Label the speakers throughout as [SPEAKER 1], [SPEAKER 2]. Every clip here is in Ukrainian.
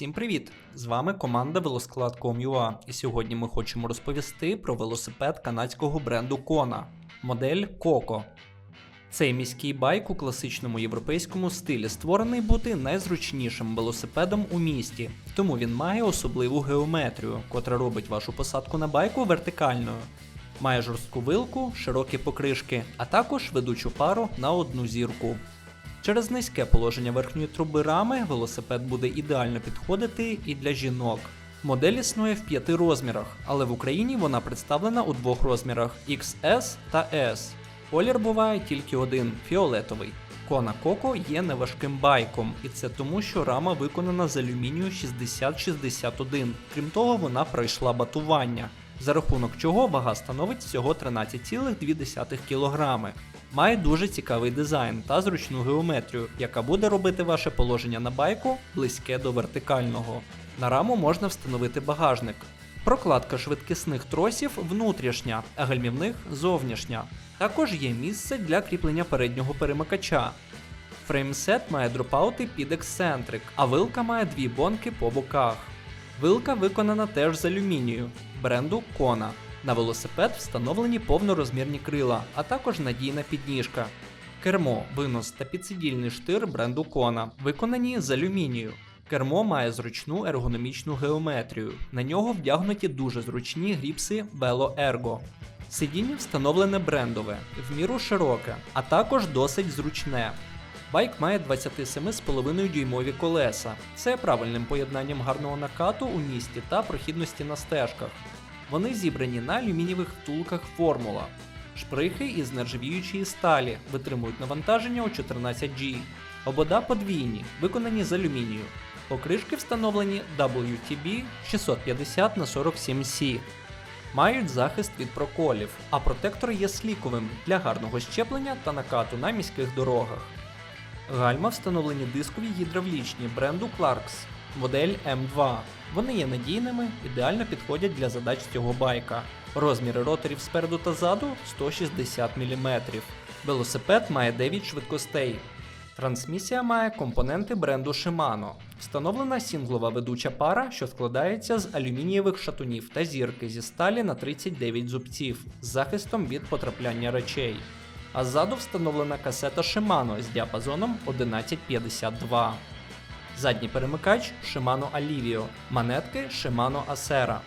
[SPEAKER 1] Всім привіт! З вами команда Велосклад.com.ua і сьогодні ми хочемо розповісти про велосипед канадського бренду Kona, модель Coco. Цей міський байк у класичному європейському стилі створений бути найзручнішим велосипедом у місті, тому він має особливу геометрію, котра робить вашу посадку на байку вертикальною. Має жорстку вилку, широкі покришки, а також ведучу пару на одну зірку. Через низьке положення верхньої труби рами велосипед буде ідеально підходити і для жінок. Модель існує в п'яти розмірах, але в Україні вона представлена у двох розмірах XS та S. Колір буває тільки один фіолетовий. Кона Коко є неважким байком, і це тому, що рама виконана з алюмінію 6061. Крім того, вона пройшла батування, за рахунок чого вага становить всього 13,2 кг. Має дуже цікавий дизайн та зручну геометрію, яка буде робити ваше положення на байку близьке до вертикального. На раму можна встановити багажник. Прокладка швидкісних тросів внутрішня, а гальмівних зовнішня. Також є місце для кріплення переднього перемикача. Фреймсет має дропаути під ексцентрик, а вилка має дві бонки по боках. Вилка виконана теж з алюмінію бренду Kona. На велосипед встановлені повнорозмірні крила, а також надійна підніжка. Кермо, винос та підсидільний штир бренду Kona виконані з алюмінію. Кермо має зручну ергономічну геометрію. На нього вдягнуті дуже зручні гріпси Velo Ergo. Сидіння встановлене брендове, в міру широке, а також досить зручне. Байк має 27,5 дюймові колеса. Це правильним поєднанням гарного накату у місті та прохідності на стежках. Вони зібрані на алюмінієвих втулках формула. Шприхи із нержавіючої сталі витримують навантаження у 14G. Обода подвійні, виконані з алюмінію. Покришки встановлені WTB 650 на 47C. Мають захист від проколів, а протектор є сліковим для гарного щеплення та накату на міських дорогах. Гальма встановлені дискові гідравлічні бренду Clarks, модель M2. Вони є надійними, ідеально підходять для задач цього байка. Розміри роторів спереду та ззаду 160 мм. Велосипед має 9 швидкостей. Трансмісія має компоненти бренду Shimano. Встановлена сінглова ведуча пара, що складається з алюмінієвих шатунів та зірки зі сталі на 39 зубців з захистом від потрапляння речей. А ззаду встановлена касета Shimano з діапазоном 1152. Задній перемикач Shimano Alivio, манетки Shimano Acera.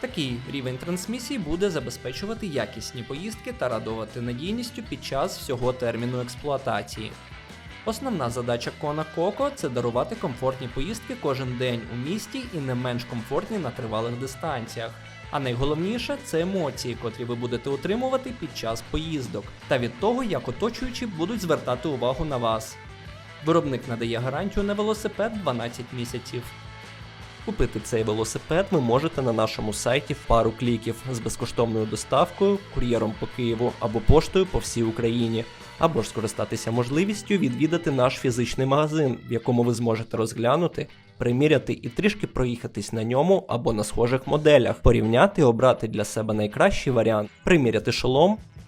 [SPEAKER 1] Такий рівень трансмісії буде забезпечувати якісні поїздки та радувати надійністю під час всього терміну експлуатації. Основна задача Kona Coco – це дарувати комфортні поїздки кожен день у місті і не менш комфортні на тривалих дистанціях. А найголовніше це емоції, котрі ви будете отримувати під час поїздок, та від того, як оточуючі будуть звертати увагу на вас. Виробник надає гарантію на велосипед 12 місяців. Купити цей велосипед ви можете на нашому сайті в пару кліків з безкоштовною доставкою, кур'єром по Києву або поштою по всій Україні, або ж скористатися можливістю відвідати наш фізичний магазин, в якому ви зможете розглянути, приміряти і трішки проїхатись на ньому або на схожих моделях, порівняти і обрати для себе найкращий варіант, приміряти шолом.